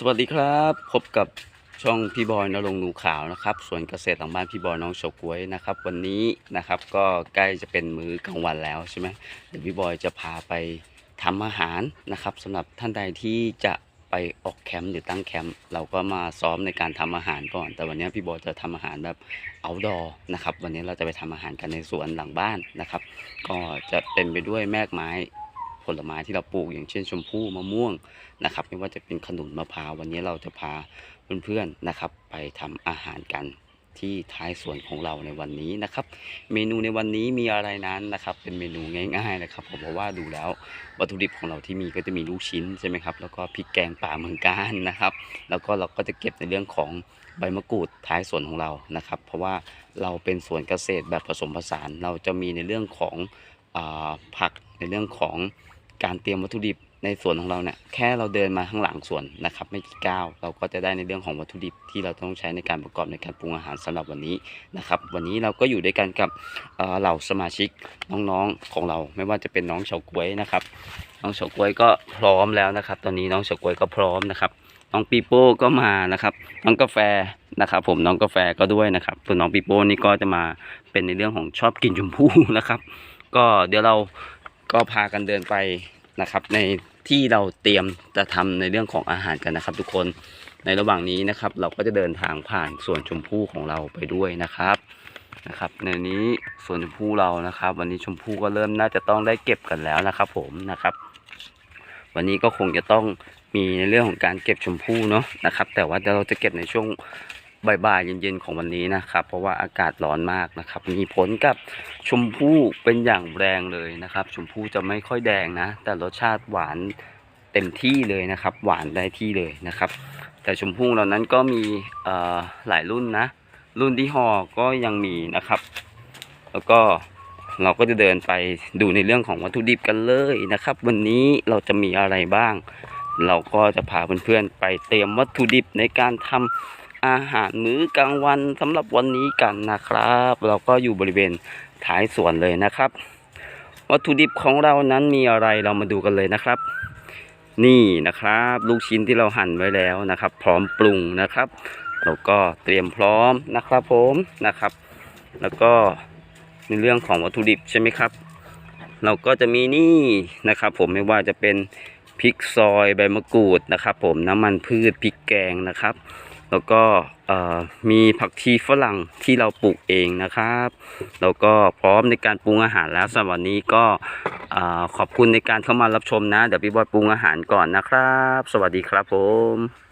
สวัสดีครับ พบกับช่องพี่บอยนรงหนูขาวนะครับส่วนเกษตรหลังบ้านพี่บอยน้องเฉาก๊วยนะครับ วันนี้นะครับก็ใกล้จะเป็นมื้อกลางวันแล้วใช่ไหมเดี๋ยวพี่บอยจะพาไปทำอาหารนะครับสำหรับท่านใดที่จะไปออกแคมป์หรือตั้งแคมป์เราก็มาซ้อมในการทำอาหารก่อน แต่วันนี้พี่บอยจะทำอาหารแบบ outdoor นะครับ วันนี้เราจะไปทำอาหารกันในสวนหลังบ้านนะครับ ก็จะเต็มไปด้วยแมกไม้ ผลไม้ที่เราปลูกอย่างเช่นชมพู่มะม่วงนะครับ ไม่ว่าจะเป็นขนุนมะพร้าววันนี้เราจะพาเพื่อนๆนะครับ ไปทำอาหารกันที่ท้ายสวนของเราในวันนี้นะครับ เมนูในวันนี้มีอะไรนั้นนะครับ เป็นเมนูง่ายๆนะครับผมเพราะว่าดูแล้ววัตถุดิบของเราที่มีก็จะมีลูกชิ้นใช่ไหมครับแล้วก็พริกแกงป่าเมืองการนะครับ แล้วก็เราก็จะเก็บในเรื่องของใบมะกรูดท้ายสวนของเรานะครับ เพราะว่าเราเป็นสวนเกษตรแบบผสมผสาน เราจะมีในเรื่องของอผักในเรื่องของ การเตรียมวัตถุดิบในสวนของเราเนี่ยแค่เราเดินมาข้างหลังสวนนะครับ ไม่กี่ก้าวเราก็จะได้ในเรื่องของวัตถุดิบที่เราต้องใช้ในการประกอบในการปรุงอาหารสำหรับวันนี้นะครับ วันนี้เราก็อยู่ด้วยกันกับเเหล่าสมาชิกน้องๆของเรา ไม่ว่าจะเป็นน้องเฉาก๊วยนะครับ น้องเฉาก๊วยก็พร้อมแล้วนะครับ ตอนนี้น้องเฉาก๊วยก็พร้อมนะครับ น้องปีโป้ก็มานะครับ น้องกาแฟนะครับ ผมน้องกาแฟก็ด้วยนะครับส่วนน้องปีโป้นี่ก็จะมาเป็นในเรื่องของชอบกินชมพู่นะครับ ก็เดี๋ยวเรา ก็พากันเดินไปนะครับ ในที่เราเตรียมจะทำในเรื่องของอาหารกันนะครับ ทุกคนในระหว่างนี้นะครับ เราก็จะเดินทางผ่านสวนชมพู่ของเราไปด้วยนะครับนะครับ ในนี้สวนชมพู่เรานะครับ วันนี้ชมพู่ก็เริ่มน่าจะต้องได้เก็บกันแล้วนะครับ ผมนะครับ วันนี้ก็คงจะต้องมีในเรื่องของการเก็บชมพู่เนาะนะครับ แต่ว่าเราจะเก็บในช่วง บ่ายๆเย็นๆของวันนี้นะครับ เพราะว่าอากาศร้อนมากนะครับ มีผลกับชมพู่เป็นอย่างแรงเลยนะครับ ชมพู่จะไม่ค่อยแดงนะ แต่รสชาติหวานเต็มที่เลยนะครับ หวานได้ที่เลยนะครับ แต่ชมพู่เหล่านั้นก็มีหลายรุ่นนะ รุ่นที่ห่อก็ยังมีนะครับ แล้วก็เราก็จะเดินไปดูในเรื่องของวัตถุดิบกันเลยนะครับ วันนี้เราจะมีอะไรบ้าง เราก็จะพาเพื่อนๆไปเตรียมวัตถุดิบในการทำ อาหารมื้อกลางวันสำหรับวันนี้กันนะครับ เราก็อยู่บริเวณท้ายสวนเลยนะครับ วัตถุดิบของเรานั้นมีอะไรเรามาดูกันเลยนะครับ นี่นะครับ ลูกชิ้นที่เราหั่นไว้แล้วนะครับ พร้อมปรุงนะครับแล้วก็เตรียมพร้อมนะครับผมนะครับ แล้วก็ในเรื่องของวัตถุดิบใช่ไหมครับ เราก็จะมีนี่นะครับ ผมไม่ว่าจะเป็นพริกซอยใบมะกรูดนะครับ ผมน้ำมันพืชพริกแกงนะครับ แล้วก็มีผักชีฝรั่งที่เราปลูกเองนะครับ แล้วก็พร้อมในการปรุงอาหารแล้วสำหรับวันนี้ก็ขอบคุณในการเข้ามารับชมนะ เดี๋ยวพี่บอยปรุงอาหารก่อนนะครับ สวัสดีครับผม